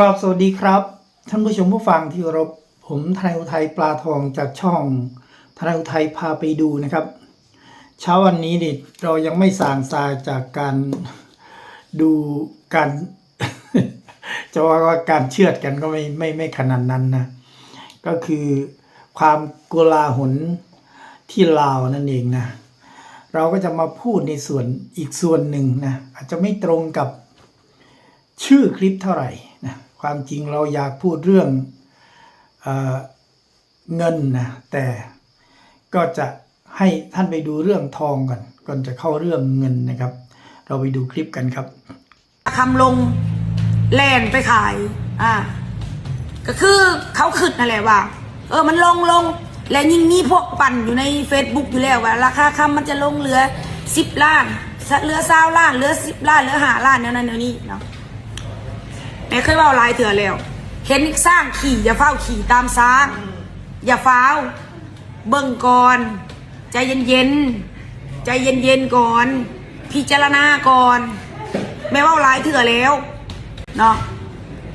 กราบสวัสดีครับ ท่านผู้ชมผู้ฟังที่เคารพผมทนายอุทัยปลาทองจากช่องทนายอุทัยพาไปดูนะครับ เช้าวันนี้นี่เรายังไม่สางซาจากการดูการจะว่าว่าการเชือดกันก็ไม่ไม่ไม่ขนาดนั้นนะ ก็คือความโกลาหลที่ลาวนั่นเองนะ เราก็จะมาพูดในส่วนอีกส่วนหนึ่งนะ อาจจะไม่ตรงกับชื่อคลิปเท่าไหร่ ความจริงเราอยากพูดเรื่องเอเงินนะแต่ก็จะให้ท่านไปดูเรื่องทองก่อนก่อนจะเข้าเรื่องเงินนะครับ เราไปดูคลิปกันครับคำลงแลนไปขายอ่าก็คือเขาขึ้นนั่นแหละว่า เออมันลงลงและยิ่งมีพวกปั่นอยู่ใน Facebook อยู่แล้วว่า ราคาคำมันจะลงเหลือสิบล้านเหลือเศร้าล้านเหลือสิบล้านเหลือหาล้านเดี๋ยนั้นเดี๋ยนี้เนาะ แม่เคยเว่าหลายเถื่อแล้ว เห็นสร้างขี่อย่าเฝ้าขี่ตามสร้าง อย่าฟ้า เบิ่งก่อน ใจเย็นๆ ใจเย็นๆก่อน พิจารณาก่อน แม่เว่าหลายเถื่อแล้ว เนาะ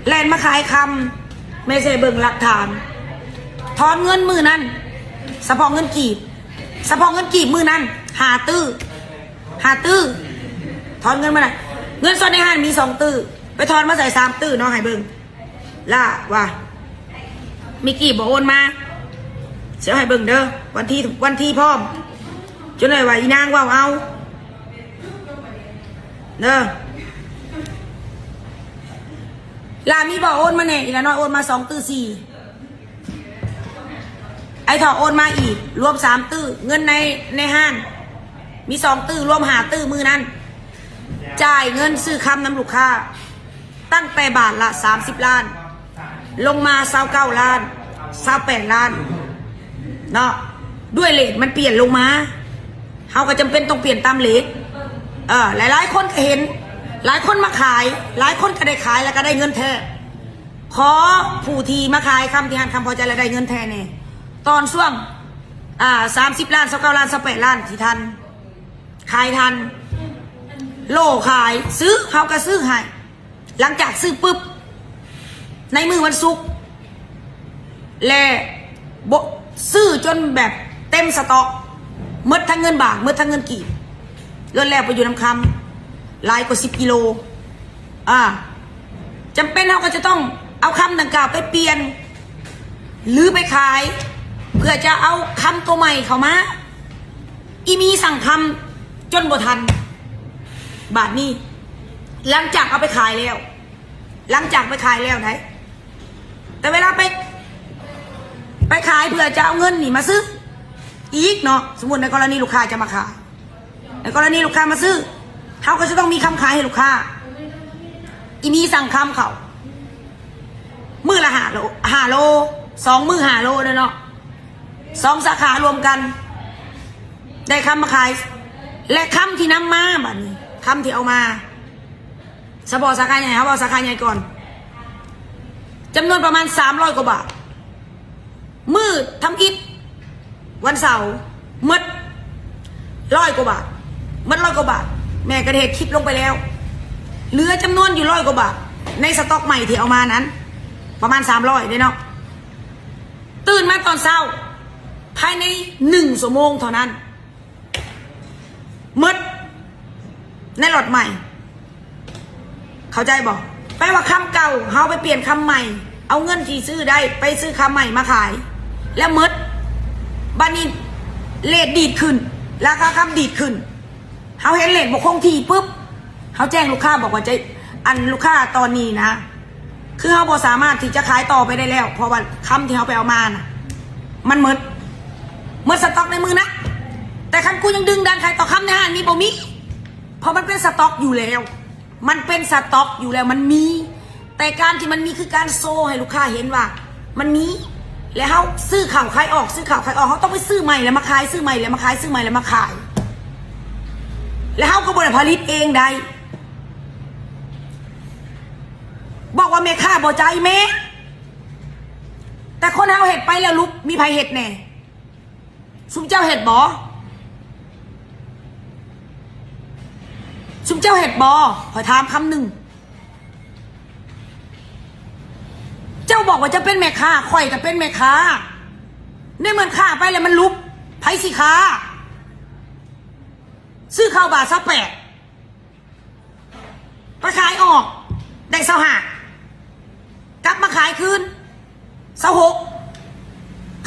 แลนมาขายคำไม่ใช่เบิ่งหลักฐานทอนเงินมือนั้นสะพองเงินกีบสะพองเงินกีบมือนั้น หาตื้อหาตื้อทอนเงินมาไหนอยเงินสดในห้างมีสองตื้อ ไปทอนมาใส่สามตื้อเนาะให้เบิงล่าว่ามีกีบบอกโอนมาเสียให้เบิงเด้อวันที่วันที่พร้อมจนเลยว่าอีนางว่าเอาเด้อลามีบอกโอนมาเนี่ยอีละน้อยโอนมาสองตื้อสี่ไอ้ถอโอนมาอีก รวมสามตื้อเงินในในห้างมีสองตื้อรวมหาตื้อมือนั้น จ่ายเงินซื้อคำน้ำลูกค้า ตั้งแต่บาทละสามสิบล้าน ลงมาเศร้าเก้าล้านเศร้าแปดล้านเนาะด้วยเลทมันเปลี่ยนลงมาเขาก็จำเป็นต้องเปลี่ยนตามเลทเออหลายๆคนก็เห็น หลายคนมาขาย หลายคนก็ได้ขายแล้วก็ได้เงินแท้ขอผู้ทีมาขายคำที่หันคำพอใจแล้วได้เงินแท้เนี่ยตอนช่วงอ่าสามสิบล้านสักเก้าล้านสักแปดล้านที่ทัน ขายทัน โลขายซื้อเขาก็ซื้อให้ หลังจากซื้อปุ๊บ ในมือวันศุกร์และบซื้อจนแบบเต็มสต็อกหมดทั้งเงินบาทหมดทั้งเงินกีบเงินแรกไปอยู่น้ำคำหลายกว่าสิบกิโลอ่าจำเป็นเราก็จะต้องเอาคำดังกล่าวไปเปลี่ยน หรือไปขาย เพื่อจะเอาคำตัวใหม่เข้ามาอีมีสั่งคำจนบ่ทัน บาทนี้ หลังจากเอาไปขายแล้ว หลังจากไปขายแล้วไหน แต่เวลาไป ไปขายเพื่อจะเอาเงินนี่มาซื้อ อีกเนาะสมมติในกรณีลูกค้าจะมาขายในกรณีลูกค้ามาซื้อเขาก็จะต้องมีคำขายให้ลูกค้า อีมีสั่งคำเขามือละหาโลหาโลสองมือหาโลเลเนาะสองสาขารวมกัน ได้คำมาขาย และคำที่นำมาบัดนี้คำที่เอามา สบอสาขาใหญ่ครับเอาสาขาใหญ่ก่อนจำนวนประมาณสามร้อยกว่าบาท มืดทำกิจวันเสาร์มืดร้อยกว่าบาทมืดร้อยกว่าบาท แม่กระเทศคลิปลงไปแล้ว เหลือจำนวนอยู่ร้อยกว่าบาท ในสต็อกใหม่ที่เอามานั้น ประมาณสามร้อยเนาะตื่นมาตอนเช้า ภายในหนึ่งชั่วโมงเท่านั้นมืดในหลอดใหม่ เข้าใจบอกแปลว่าคำเก่าเฮาไปเปลี่ยนคำใหม่ เอาเงินที่ซื้อได้ไปซื้อคำใหม่มาขาย แล้วมดบานนี้เลทดีดขึ้น ราคาคำดีดขึ้นเฮาเห็นเลทบกคงทีปุ๊บเฮาแจ้งลูกค้าบอกว่าจะอันลูกค้าตอนนี้นะ คือเฮาบ่สามารถที่จะขายต่อไปได้แล้ว เพราะว่าคำที่เฮาไปเอามานะมันมดมดสต็อกในมือนะแต่คันกูยังดึงดันขายต่อคำในห้างนี้บ่มีเพราะมันเป็นสต็อกอยู่แล้ว มันเป็นสต็อกอยู่แล้วมันมี แต่การที่มันมีคือการโซให้ลูกค้าเห็นว่า มันมีแล้วเขาซื้อข่าวขายออก ซื้อข่าวขายออกเขาต้องไปซื้อใหม่แล้วมาขายซื้อใหม่แล้วมาขายซื้อใหม่แล้วมาขาย แล้วเขาก็บริผลิตเองได้บอกว่าเมค่าบอใจเมแต่คนเขาเห็ดไปแล้วลุกมีภัยเห็ดแน่สุมเจ้าเห็ดบอ ชุมเจ้าเห็ดบอขอถามคำหนึ่ง เจ้าบอกว่าจะเป็นแม่ค้าข่อยก็เป็นแม่ค้าได้เมือนค้าไปแล้วมันลุบไผสิค้า ซื้อข้าวบาทซะแปดไปขายออก ได้เสาหากลับมาขายคืนเสาหก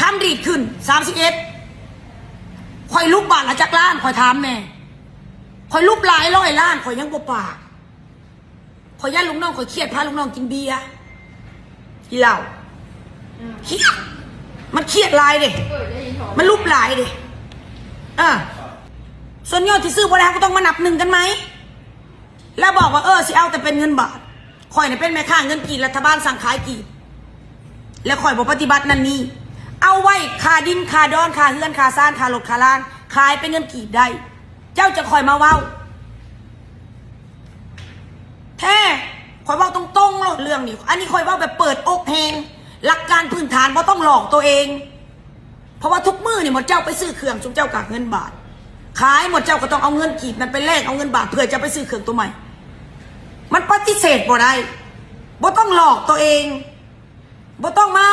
ทำดีดขึ้นสามสิบเอ็ดคอยลุบบาทละจากล้านคอยถามแน่ คอยลุบหลายร้อยล้านคอยยังบ่ปากคอยย่านลุงน้องคอยเครียดพาลุงน้องกินเบียร์กินเหล้าเครียดมันเครียดหลายเด้มันลุบหลายเด้อะส่วนยอดที่ซื้อบริหารก็ต้องมานับหนึ่งกันไหม แล้วบอกว่าเออสิเอาแต่เป็นเงินบาทคอยเนี่ยเป็นแม่ค้าเงินกีดรัฐบาลสั่งขายกีดแล้วคอยบอกปฏิบัตินั่นนี่เอาไว้ค่าดินค่าดอนค่าเฮือนค่าซ่านค่ารถค่าล่างขายเป็นเงินกีดได้ เจ้าจะคอยมาเว้า แท้คอยเว้าตรงๆโลดเรื่องนี้อันนี้คอยเว้าแบบเปิดอกแหงหลักการพื้นฐานเพราะต้องหลอกตัวเอง เพราะว่าทุกมือนี่หมดเจ้าไปซื้อเครื่องจุกเจ้ากากเงินบาท ขายหมดเจ้าก็ต้องเอาเงินกีบนั้นไปแลกเอาเงินบาทเพื่อจะไปซื้อเครื่องตัวใหม่ มันปฏิเสธบ่ได้บ่ต้องหลอกตัวเองบ่ต้องมา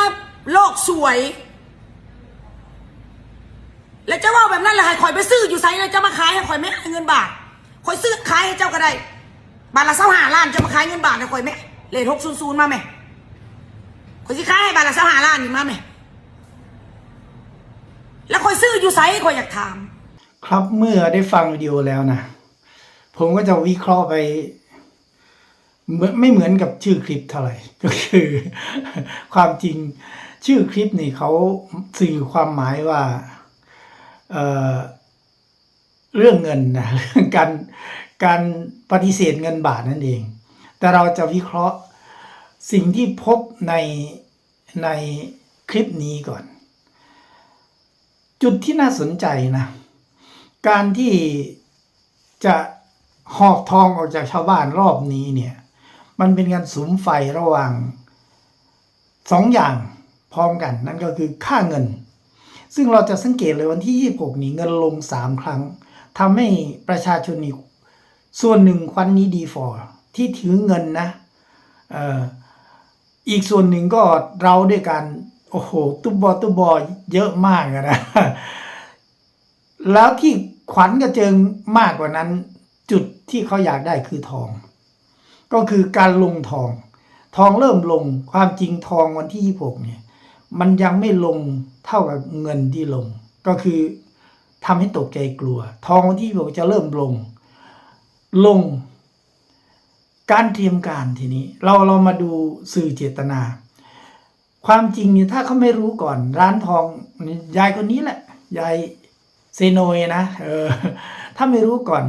โลกสวย แล้วเจะว่าแบบนั้นแหละให้คอยไปซื้ออยู่ไซเลยจะมาขายให้คอยไม่ให้เงินบาทคอยซื้อขายให้เจ้าก็ได้บาทละเส้าหาล้านจะมาขายเงินบาทให้คอยไหมเลทหกศูนย์ศูนย์มาไหมคอยสิขายให้บาทละเส้าหาล้านนี่มาไหมแล้วคอยซื้ออยู่ไซคอยอยากถาม ครับเมื่อได้ฟังวิดีโอแล้วนะผมก็จะวิเคราะห์ไปเหมือนไม่เหมือนกับชื่อคลิปเท่าไหร่ก็คือ ความจริงชื่อคลิปนี่เขาสื่อความหมายว่า เเรื่องเงินนะเรื่องการการปฏิเสธเงินบาทนั่นเอง แต่เราจะวิเคราะห์สิ่งที่พบในในคลิปนี้ก่อน จุดที่น่าสนใจนะ การที่จะหอบทองออกจากชาวบ้านรอบนี้เนี่ย มันเป็นการสุมไฟระหว่างสองอย่างพร้อมกัน นั่นก็คือค่าเงิน ซึ่งเราจะสังเกตเลยวันที่ 26 นี้เงินลง 3 ครั้งทำให้ประชาชนนี่ส่วนหนึ่งควันนี้ดีฟอร์ที่ถือเงินนะเอ่ออีกส่วนหนึ่งก็เราด้วยกัน โอ้โห ตุบบอตุบบอเยอะมากนะ แล้วที่ขวัญกระเจิงมากกว่านั้น จุดที่เขาอยากได้คือทอง ก็คือการลงทอง ทองเริ่มลงความจริงทองวันที่ 26 เนี่ย มันยังไม่ลงเท่ากับเงินที่ลง ก็คือทำให้ตกใจกลัว ทองที่26จะเริ่มลง ลง การเตรียมการทีนี้ เราเรามาดูสื่อเจตนา ความจริงเนี่ยถ้าเขาไม่รู้ก่อน ร้านทองยายคนนี้แหละยายเซโนยนะเออ ถ้าไม่รู้ก่อน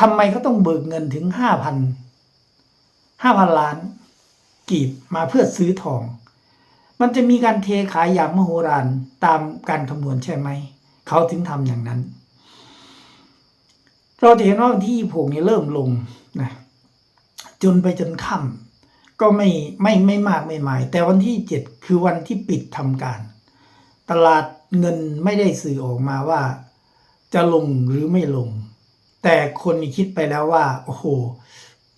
ทำไมเขาต้องเบิกเงินถึงห้าพันห้าพันล้าน กีบมาเพื่อซื้อทอง มันจะมีการเทขายอย่างมโหฬารตามการคำนวณใช่ไหม เขาถึงทำอย่างนั้น เราจะเห็นว่าวันที่ผงนี้เริ่มลงนะจนไปจนค่ำก็ไม่ไม่ไม่มากไม่หมาย แต่วันที่เจ็ดคือวันที่ปิดทำการ ตลาดเงินไม่ได้สื่อออกมาว่า จะลงหรือไม่ลง แต่คนคิดไปแล้วว่า โอ้โห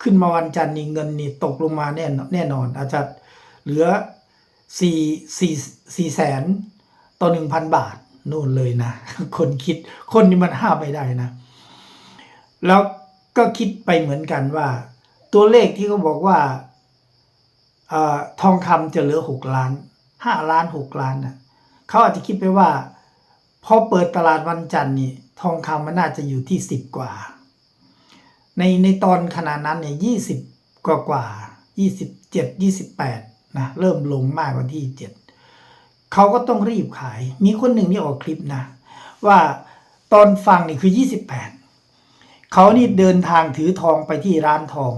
ขึ้นมาวันจันทร์นี่เงินนี่ตกลงมาแน่นแน่นอน อาจจะเหลือ สี่สี่สี่แสนต่อหนึ่งพันบาทนู่นเลยนะ คนคิดคนนี่มันห้ามไม่ได้นะ แล้วก็คิดไปเหมือนกันว่า ตัวเลขที่เขาบอกว่าอทองคำจะเหลือหกล้านห้าล้านหกล้านนะเขาอาจจะคิดไปว่าพอเปิดตลาดวันจันทร์นี่ทองคำมันน่าจะอยู่ที่สิบกว่า ในในตอนขนาดนั้นเนี่ยยี่สิบกว่ากว่ายี่สิบเจ็ดยี่สิบแปด นะเริ่มลงมากกว่าที่เจ็ดเขาก็ต้องรีบขาย มีคนหนึ่งที่ออกคลิปนะ ว่าตอนฟังนี่คือยี่สิบแปดเขานี่เดินทางถือทองไปที่ร้านทอง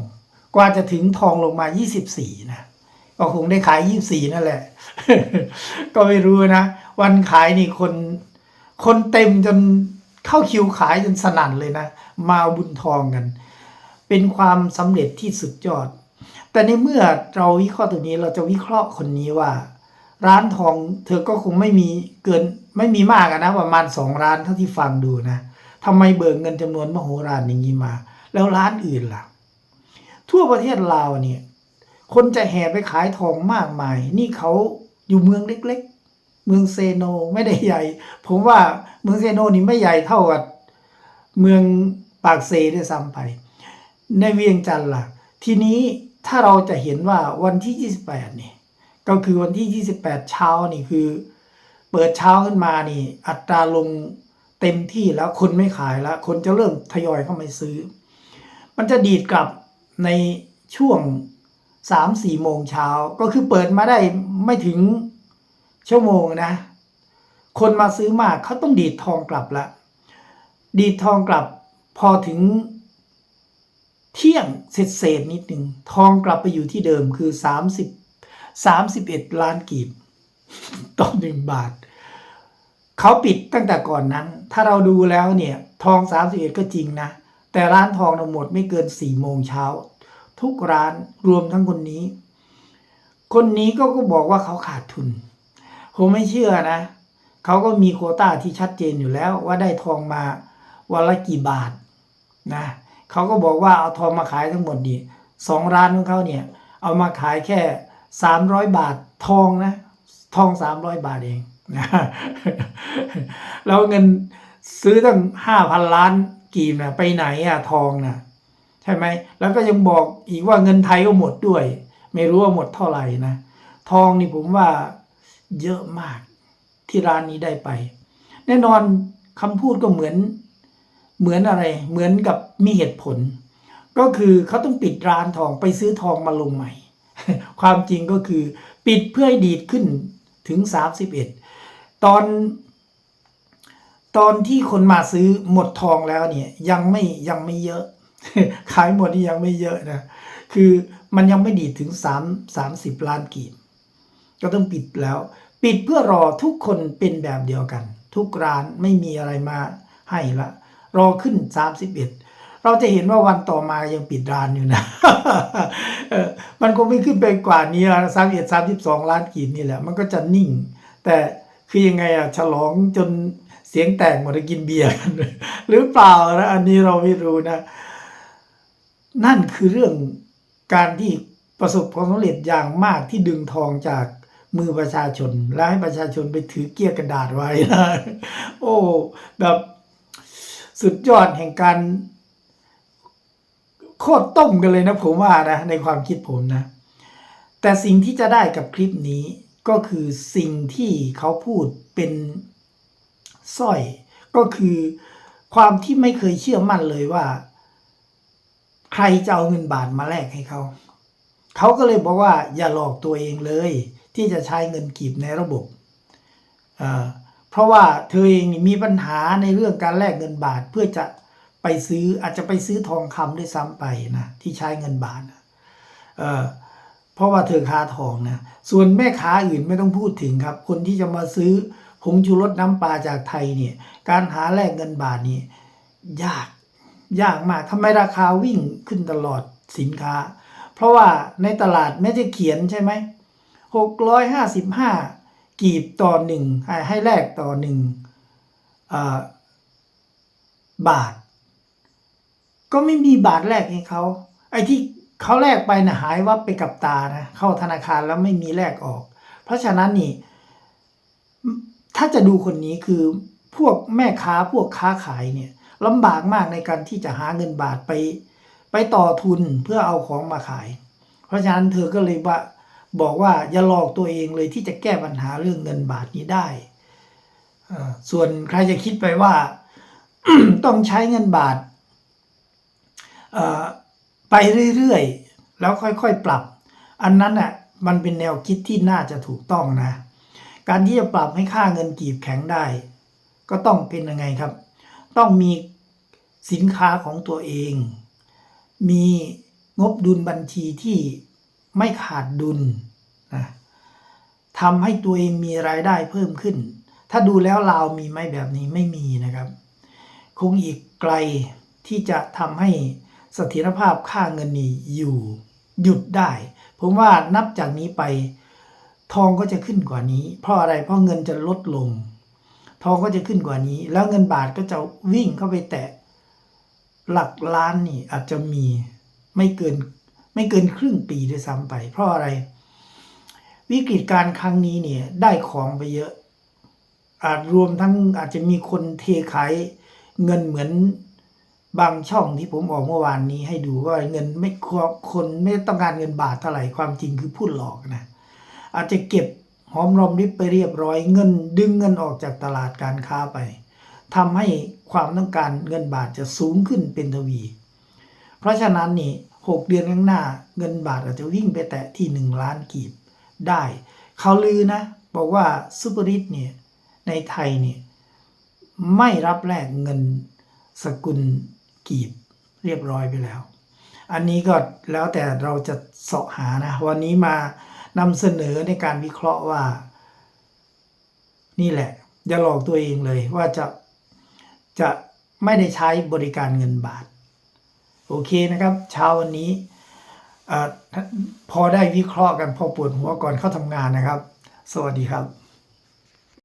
กว่าจะถึงทองลงมา 24 นะก็คงได้ขาย 24 นั่นแหละ ก็ไม่รู้นะ วันขายนี่คน คนเต็มจนเข้าคิวขายจนสนั่นเลยนะ มาบุญทองกัน เป็นความสำเร็จที่สุดยอด แต่ในเมื่อเราวิเคราะห์ตัวนี้เราจะวิเคราะห์คนนี้ว่า ร้านทองเธอก็คงไม่มีเกินไม่มีมากนะประมาณสองร้านเท่าที่ฟังดูนะทำไมเบิกเงินจำนวนมโหฬารอย่างนี้มา แล้วร้านอื่นล่ะ ทั่วประเทศลาวเนี่ย คนจะแห่ไปขายทองมากมาย นี่เขาอยู่เมืองเล็ก ๆ เมืองเซโนไม่ได้ใหญ่ ผมว่าเมืองเซโนนี่ไม่ใหญ่เท่ากับเมืองปากเซด้วยซ้ำไป ในเวียงจันทร์ล่ะ ทีนี้ ถ้าเราจะเห็นว่าวันที่ 28นี่ก็คือวันที่ 28 เช้านี่คือ เปิดเช้าขึ้นมานี่ อัตราลงเต็มที่แล้วคนไม่ขายแล้ว คนจะเริ่มทยอยเข้ามาซื้อ มันจะดีดกลับในช่วง 3-4 โมงเช้า ก็คือเปิดมาได้ไม่ถึงชั่วโมงนะ คนมาซื้อมากเขาต้องดีดทองกลับละดีดทองกลับพอถึง เที่ยงเศษเศษๆนิดหนึ่งทองกลับไปอยู่ที่เดิมคือ 30 31 ล้านกีบต่อหนึ่งบาท เขาปิดตั้งแต่ก่อนนั้น ถ้าเราดูแล้วเนี่ย ทอง 31 ก็จริงนะ แต่ร้านทองทั้งหมดไม่เกิน4โมงเช้า ทุกร้านรวมทั้งคนนี้ คนนี้ก็ก็บอกว่าเขาขาดทุน ผมไม่เชื่อนะเขาก็มีโคต้าที่ชัดเจนอยู่แล้วว่าได้ทองมาวันละกี่บาทนะ เขาก็บอกว่าเอาทองมาขายทั้งหมดนี่สองร้านของเขาเนี่ย เอามาขายแค่สามร้อยบาททองนะ ทองสามร้อยบาทเองนะแล้วเงินซื้อตั้งห้าพันล้านกีบนะไปไหนอะทองนะใช่ไหมแล้วก็ยังบอกอีกว่าเงินไทยก็หมดด้วย ไม่รู้ว่าหมดเท่าไหร่นะทองนี่ผมว่าเยอะมากที่ร้านนี้ได้ไป แน่นอนคำพูดก็เหมือน เหมือนอะไร เหมือนกับมีเหตุผล ก็คือเขาต้องปิดร้านทองไปซื้อทองมาลงใหม่ ความจริงก็คือ ปิดเพื่อให้ดีดขึ้นถึง 31 ตอน ตอนที่คนมาซื้อหมดทองแล้วเนี่ยยังไม่ยังไม่เยอะ ขายหมดนี่ยังไม่เยอะนะคือมันยังไม่ดีดถึง3 30 ล้านกีบก็ต้องปิดแล้ว ปิดเพื่อรอทุกคนเป็นแบบเดียวกัน ทุกร้านไม่มีอะไรมาให้ละ รอขึ้น 31 เราจะเห็นว่าวันต่อมายังปิดร้านอยู่นะ มันคงไม่ขึ้นไปกว่านี้สามเอ็ดสามสิบสองล้านกีบนี่แหละ มันก็จะนิ่ง แต่คือยังไงอะฉลองจนเสียงแตกหมดกินเบียร์กันหรือเปล่านะอันนี้เราไม่รู้นะ นั่นคือเรื่องการที่ประสบความสำเร็จอย่างมากที่ดึงทองจากมือประชาชน และให้ประชาชนไปถือเกี้ยกระดาษไว้นะโอ้แบบ สุดยอดแห่งการโคตรต้มกันเลยนะผมว่านะในความคิดผมนะ แต่สิ่งที่จะได้กับคลิปนี้ก็คือสิ่งที่เขาพูดเป็นสร้อย ก็คือความที่ไม่เคยเชื่อมั่นเลยว่า ใครจะเอาเงินบาทมาแลกให้เขาเขาก็เลยบอกว่าอย่าหลอกตัวเองเลย ที่จะใช้เงินกีบในระบบอ่อ เพราะว่าเธอเองมีปัญหาในเรื่องการแลกเงินบาทเพื่อจะไปซื้ออาจจะไปซื้อทองคำด้วยซ้ำไปนะที่ใช้เงินบาทเออเพราะว่าเธอค้าทองนะส่วนแม่ค้าอื่นไม่ต้องพูดถึงครับ คนที่จะมาซื้อผงชูรสน้ำปลาจากไทยเนี่ย การหาแลกเงินบาทนี่ยากยากมากทำไมราคาวิ่งขึ้นตลอดสินค้า เพราะว่าในตลาดไม่ได้เขียนใช่ไหมหกร้อยห้าสิบห้า กีบต่อหนึ่งให้ให้แลกต่อหนึ่งบาท ก็ไม่มีบาทแลกให้เขาไอ้ที่เขาแลกไปนะหายวับไปกับตานะเข้าธนาคารแล้วไม่มีแลกออก เพราะฉะนั้นนี่ ถ้าจะดูคนนี้คือพวกแม่ค้าพวกค้าขายเนี่ยลำบากมากในการที่จะหาเงินบาทไป ไปต่อทุนเพื่อเอาของมาขาย เพราะฉะนั้นเธอก็เลยว่า บอกว่าอย่าหลอกตัวเองเลยที่จะแก้ปัญหาเรื่องเงินบาทนี้ได้ส่วนใครจะคิดไปว่าต้องใช้เงินบาทไปเรื่อยๆ แล้วค่อยๆปรับ อันนั้นน่ะมันเป็นแนวคิดที่น่าจะถูกต้องนะ การที่จะปรับให้ค่าเงินกีบแข็งได้ ก็ต้องเป็นยังไงครับ ต้องมีสินค้าของตัวเอง มีงบดุลบัญชีที่ ไม่ขาดดุลนะทำให้ตัวเองมีรายได้เพิ่มขึ้น ถ้าดูแล้วลาวมีไหมแบบนี้ไม่มีนะครับ คงอีกไกลที่จะทำให้เสถียรภาพค่าเงินนี้อยู่หยุดได้ ผมว่านับจากนี้ไปทองก็จะขึ้นกว่านี้ เพราะอะไรเพราะเงินจะลดลง ทองก็จะขึ้นกว่านี้ แล้วเงินบาทก็จะวิ่งเข้าไปแตะหลักล้านนี่อาจจะมีไม่เกิน ไม่เกินครึ่งปีด้วยซ้ำไป เพราะอะไร วิกฤตการครั้งนี้เนี่ย ได้ของไปเยอะ อาจรวมทั้งอาจจะมีคนเทขายเงินเหมือนบางช่องที่ผมออกเมื่อวานนี้ให้ดูว่าเงินไม่คนไม่ต้องการเงินบาทเท่าไหร่ความจริงคือพูดหลอกนะ อาจจะเก็บหอมรอมริบไปเรียบร้อยเงิน ดึงเงินออกจากตลาดการค้าไปทำให้ความต้องการเงินบาทจะสูงขึ้นเป็นทวี เพราะฉะนั้นนี่ หกเดือนข้างหน้า เงินบาทอาจจะวิ่งไปแตะที่หนึ่งล้านกีบได้เขาลือนะ บอกว่าซูเปอร์ริตเนี่ยในไทยเนี่ยไม่รับแลกเงินสกุลกีบเรียบร้อยไปแล้ว อันนี้ก็แล้วแต่เราจะเสาะหานะ วันนี้มานำเสนอในการวิเคราะห์ว่า นี่แหละ อย่าหลอกตัวเองเลยว่าจะจะไม่ได้ใช้บริการเงินบาท โอเคนะครับ เช้าวันนี้อพอได้วิเคราะห์กันพอปวดหัวก่อนเข้าทำงานนะครับ สวัสดีครับ